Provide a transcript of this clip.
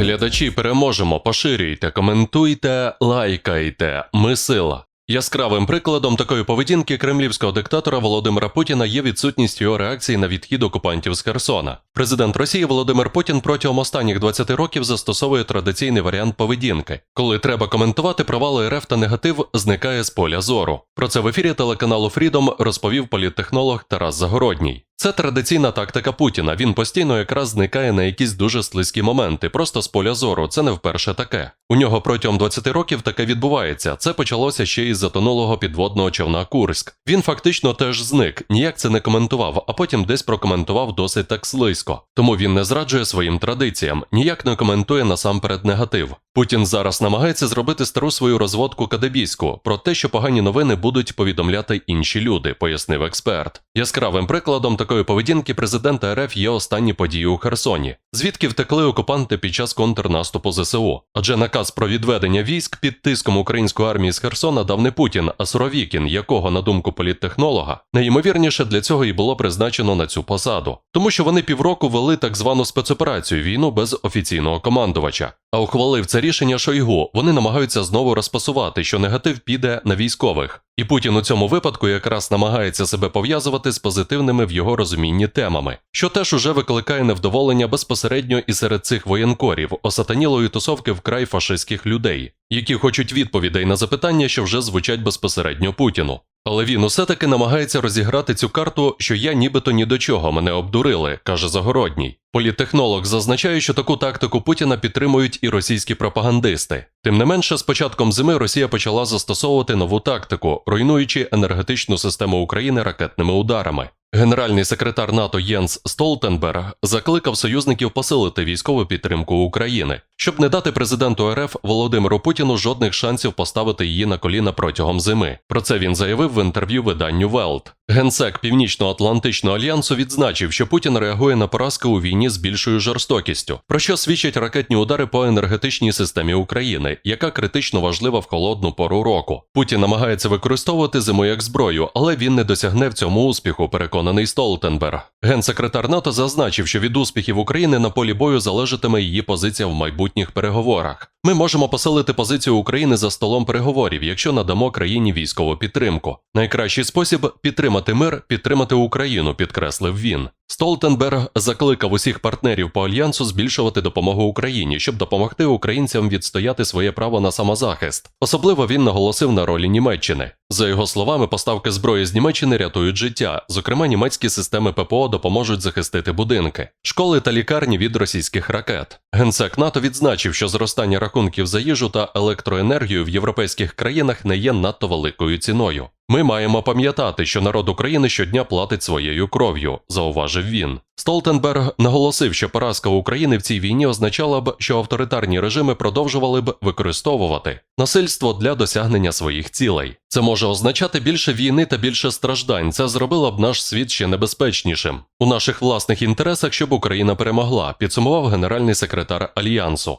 Глядачі переможемо, поширюйте, коментуйте, лайкайте. Ми сила. Яскравим прикладом такої поведінки кремлівського диктатора Володимира Путіна є відсутність його реакції на відхід окупантів з Херсона. Президент Росії Володимир Путін протягом останніх 20 років застосовує традиційний варіант поведінки, коли треба коментувати провали РФ та негатив, зникає з поля зору. Про це в ефірі телеканалу Фрідом розповів політтехнолог Тарас Загородній. Це традиційна тактика Путіна. Він постійно якраз зникає на якісь дуже слизькі моменти, просто з поля зору. Це не вперше таке. У нього протягом 20 років таке відбувається. Це почалося ще із затонулого підводного човна Курськ. Він фактично теж зник, ніяк це не коментував, а потім десь прокоментував досить так слизько. Тому він не зраджує своїм традиціям, ніяк не коментує насамперед негатив. Путін зараз намагається зробити стару свою розводку кадебійську про те, що погані новини будуть повідомляти інші люди, пояснив експерт. Яскравим прикладом такої поведінки президента РФ є останні події у Херсоні, звідки втекли окупанти під час контрнаступу ЗСУ. Адже наказ про відведення військ під тиском української армії з Херсона дав не Путін, а Суровікін, якого, на думку політтехнолога, найімовірніше для цього і було призначено на цю посаду, тому що вони півроку вели так звану спецоперацію війну без офіційного командувача. А ухвалив це рішення Шойгу. Вони намагаються знову розпасувати, що негатив піде на військових. І Путін у цьому випадку якраз намагається себе пов'язувати з позитивними в його розумінні темами, що теж уже викликає невдоволення безпосередньо і серед цих воєнкорів, осатанілої тусовки вкрай фашистських людей, які хочуть відповідей на запитання, що вже звучать безпосередньо Путіну. Але він усе таки намагається розіграти цю карту, що я нібито ні до чого мене обдурили, каже Загородній. Політтехнолог зазначає, що таку тактику Путіна підтримують і російські пропагандисти. Тим не менше, з початком зими Росія почала застосовувати нову тактику, руйнуючи енергетичну систему України ракетними ударами. Генеральний секретар НАТО Єнс Столтенберг закликав союзників посилити військову підтримку України, щоб не дати президенту РФ Володимиру Путіну жодних шансів поставити її на коліна протягом зими. Про це він заявив в інтерв'ю виданню Велт. Генсек Північно-Атлантичного альянсу відзначив, що Путін реагує на поразки у війні з більшою жорстокістю, про що свідчать ракетні удари по енергетичній системі України, яка критично важлива в холодну пору року. Путін намагається використовувати зиму як зброю, але він не досягне в цьому успіху. Переконаний Столтенберг. Генсекретар НАТО зазначив, що від успіхів України на полі бою залежатиме її позиція в майбутніх переговорах. Ми можемо посилити позицію України за столом переговорів, якщо надамо країні військову підтримку. Найкращий спосіб підтримати мир, підтримати Україну, підкреслив він. Столтенберг закликав усіх партнерів по альянсу збільшувати допомогу Україні, щоб допомогти українцям відстояти своє право на самозахист. Особливо він наголосив на ролі Німеччини. За його словами, поставки зброї з Німеччини рятують життя. Зокрема, німецькі системи ППО допоможуть захистити будинки, школи та лікарні від російських ракет. Генсек НАТО відзначив, що зростання рахунків за їжу та електроенергію в європейських країнах не є надто великою ціною. Ми маємо пам'ятати, що народ України щодня платить своєю кров'ю, зауважив він. Столтенберг наголосив, що поразка України в цій війні означала б, що авторитарні режими продовжували б використовувати насильство для досягнення своїх цілей. Це може означати більше війни та більше страждань. Це зробило б наш світ ще небезпечнішим. У наших власних інтересах, щоб Україна перемогла, підсумував генеральний секретар Альянсу.